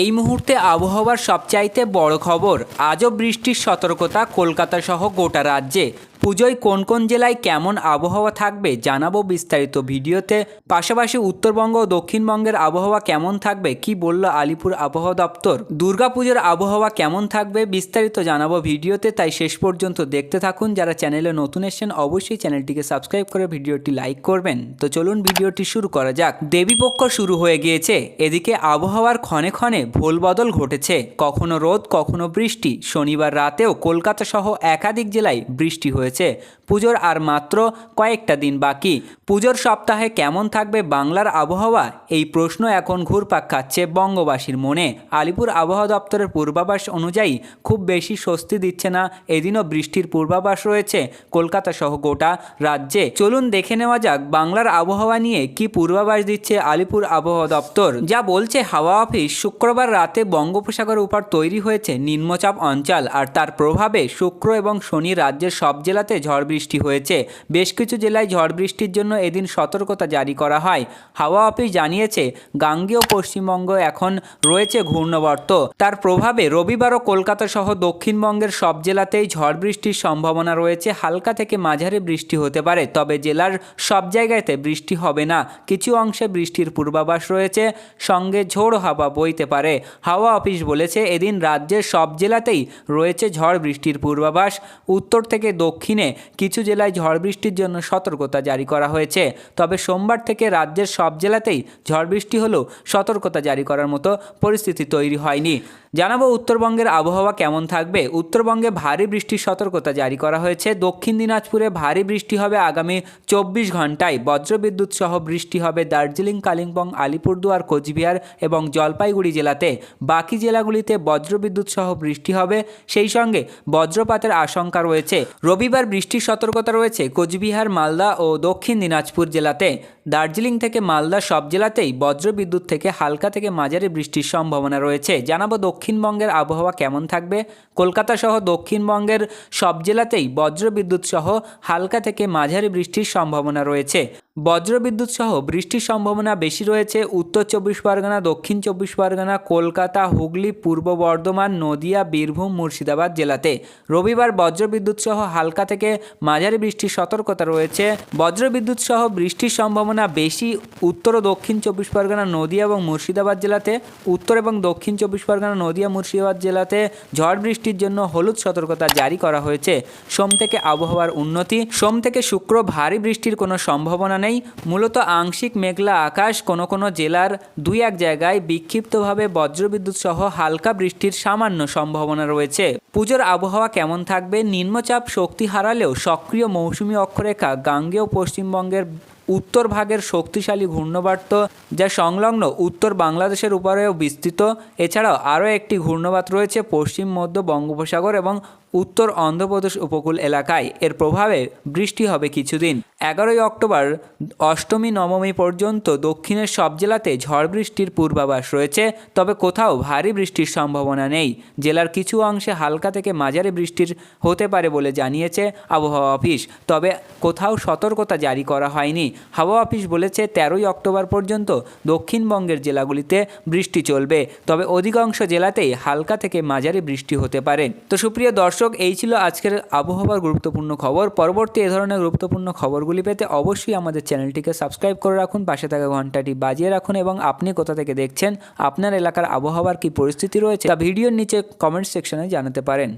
এই মুহূর্তে আবহাওয়ার সবচাইতে বড় খবর আজও বৃষ্টির সতর্কতা কলকাতা সহ গোটা রাজ্যে। পুজোয় কোন কোন জেলায় কেমন আবহাওয়া থাকবে জানাব বিস্তারিত ভিডিওতে। পাশাপাশি উত্তরবঙ্গ ও দক্ষিণবঙ্গের আবহাওয়া কেমন থাকবে, কি বলল আলিপুর আবহাওয়া দপ্তর? দুর্গাপুজোর আবহাওয়া কেমন থাকবে বিস্তারিত জানাব ভিডিওতে, তাই শেষ পর্যন্ত দেখতে থাকুন। যারা চ্যানেলে নতুন এসেছেন, অবশ্যই চ্যানেলটিকে সাবস্ক্রাইব করে ভিডিওটি লাইক করবেন। তো চলুন ভিডিওটি শুরু করা যাক। দেবীপক্ষ শুরু হয়ে গিয়েছে। এদিকে আবহাওয়ার ক্ষণে ক্ষণে ভোল বদল ঘটেছে। কখনো রোদ, কখনো বৃষ্টি। শনিবার রাতেও কলকাতা সহ একাধিক জেলায় বৃষ্টি হয়েছে। পুজোর আর মাত্র কয়েকটা দিন বাকি। পুজোর সপ্তাহে কেমন থাকবে বাংলার আবহাওয়া? এই প্রশ্ন এখন ঘুরপাক খাচ্ছে বঙ্গবাসীর মনে। আলিপুর আবহাওয়া দপ্তরের পূর্বাভাস অনুযায়ী খুব বেশি স্বস্তি দিচ্ছে না। এদিনও বৃষ্টির পূর্বাভাস রয়েছে কলকাতা সহ গোটা রাজ্যে। চলুন দেখে নেওয়া যাক বাংলার আবহাওয়া নিয়ে কি পূর্বাভাস দিচ্ছে আলিপুর আবহাওয়া দপ্তর। যা বলছে হাওয়া অফিস, শুক্রবার রাতে বঙ্গোপসাগরের উপর তৈরি হয়েছে নিম্নচাপ অঞ্চল আর তার প্রভাবে শুক্র এবং শনি রাজ্যের সব জেলাতে ঝড় বৃষ্টি হয়েছে। বেশ কিছু জেলায় ঝড় বৃষ্টির জন্য এদিন সতর্কতা জারি করা হয়। হাওয়া অফিস জানিয়েছে, গাঙ্গেয় পশ্চিমবঙ্গ এখন রয়েছে ঘূর্ণবর্ত। তার প্রভাবে রবিবারও কলকাতা সহ দক্ষিণবঙ্গের সব জেলাতেই ঝড় বৃষ্টির সম্ভাবনা রয়েছে। হালকা থেকে মাঝারি বৃষ্টি হতে পারে, তবে জেলার সব জায়গাতে বৃষ্টি হবে না। কিছু অংশে বৃষ্টির পূর্বাভাস রয়েছে, সঙ্গে ঝোড় হাওয়া বইতে পারে। হাওয়া অফিস বলেছে, এদিন রাজ্যের সব জেলাতেই রয়েছে ঝড় বৃষ্টির পূর্বাভাস। উত্তর থেকে দক্ষিণে কিছু জেলায় ঝড় বৃষ্টির জন্য সতর্কতা জারি করা হয়েছে। তবে সোমবার থেকে রাজ্যের সব জেলাতেই ঝড় বৃষ্টি হলেও সতর্কতা জারি করার মতো পরিস্থিতি তৈরি হয়নি। জানাব উত্তরবঙ্গের আবহাওয়া কেমন থাকবে। উত্তরবঙ্গে ভারী বৃষ্টির সতর্কতা জারি করা হয়েছে। দক্ষিণ দিনাজপুরে ভারী বৃষ্টি হবে আগামী চব্বিশ ঘন্টায় বজ্রবিদ্যুৎ সহ বৃষ্টি হবে দার্জিলিং, কালিম্পং, আলিপুরদুয়ার, কোচবিহার এবং জলপাইগুড়ি জেলাতে। বাকি জেলাগুলিতে বজ্রবিদ্যুৎ সহ বৃষ্টি হবে। সেই সঙ্গে বজ্রপাতের আশঙ্কা রয়েছে। রবিবার বৃষ্টির সতর্কতা রয়েছে কোচবিহার, মালদা ও দক্ষিণ দিনাজপুর জেলাতে। দার্জিলিং থেকে মালদা সব জেলাতেই বজ্রবিদ্যুৎ থেকে হালকা থেকে মাঝারি বৃষ্টির সম্ভাবনা রয়েছে। জানাব দক্ষিণবঙ্গের আবহাওয়া কেমন থাকবে? কলকাতা সহ দক্ষিণবঙ্গের সব জেলাতেই বজ্রবিদ্যুৎ সহ হালকা থেকে মাঝারি বৃষ্টির সম্ভাবনা রয়েছে। বজ্রবিদ্যুৎ সহ বৃষ্টির সম্ভাবনা বেশি রয়েছে উত্তর চব্বিশ পরগনা, দক্ষিণ চব্বিশ পরগনা, কলকাতা, হুগলি, পূর্ব বর্ধমান, নদিয়া, বীরভূম, মুর্শিদাবাদ জেলাতে। রবিবার বজ্রবিদ্যুৎ সহ হালকা থেকে মাঝারি বৃষ্টির সতর্কতা রয়েছে। বজ্রবিদ্যুৎ সহ বৃষ্টির সম্ভাবনা বেশি উত্তর ও দক্ষিণ চব্বিশ পরগনা, নদিয়া এবং মুর্শিদাবাদ জেলাতে। উত্তর এবং দক্ষিণ চব্বিশ পরগনা, নদিয়া, মুর্শিদাবাদ জেলাতে ঝড় বৃষ্টির জন্য হলুদ সতর্কতা জারি করা হয়েছে। সোম থেকে আবহাওয়ার উন্নতি। সোম থেকে শুক্র ভারী বৃষ্টির কোনো সম্ভাবনা নেই মূলত আংশিক মেঘলা আকাশ কোনো কোনো জেলার দুই এক জায়গায় বিক্ষিপ্তভাবে বজ্রবিদ্যুৎ সহ হালকা বৃষ্টির সামান্য সম্ভাবনা রয়েছে। পুজোর আবহাওয়া কেমন থাকবে? নিম্নচাপ শক্তি হারালেও সক্রিয় মৌসুমী অক্ষরেখা গাঙ্গেয় পশ্চিমবঙ্গের উত্তর ভাগের শক্তিশালী ঘূর্ণবার্ত যা সংলগ্ন উত্তর বাংলাদেশের উপরেও বিস্তৃত। এছাড়াও আরও একটি ঘূর্ণবাত রয়েছে পশ্চিম, মধ্য বঙ্গোপসাগর এবং উত্তর অন্ধ্রপ্রদেশ উপকূল এলাকায়। এর প্রভাবে বৃষ্টি হবে কিছুদিন। এগারোই অক্টোবর অষ্টমী, নবমী পর্যন্ত দক্ষিণের সব জেলাতে ঝড় বৃষ্টির পূর্বাভাস রয়েছে, তবে কোথাও ভারী বৃষ্টির সম্ভাবনা নেই। জেলার কিছু অংশে হালকা থেকে মাঝারি বৃষ্টির হতে পারে বলে জানিয়েছে আবহাওয়া অফিস, তবে কোথাও সতর্কতা জারি করা হয়নি। হাওয়া অফিস বলেছে, তেরোই অক্টোবর পর্যন্ত দক্ষিণবঙ্গের জেলাগুলিতে বৃষ্টি চলবে, তবে অধিকাংশ জেলাতেই হালকা থেকে মাঝারি বৃষ্টি হতে পারে। তো সুপ্রিয় দর্শক, এই ছিল আজকের আবহাওয়ার গুরুত্বপূর্ণ খবর। পরবর্তী এ ধরনের গুরুত্বপূর্ণ খবরগুলি পেতে অবশ্যই আমাদের চ্যানেলটিকে সাবস্ক্রাইব করে রাখুন, পাশে থাকা ঘন্টাটি বাজিয়ে রাখুন এবং আপনি কোথা থেকে দেখছেন, আপনার এলাকার আবহাওয়ার কি পরিস্থিতি রয়েছে, তা ভিডিওর নিচে কমেন্ট সেকশনে জানাতে পারেন।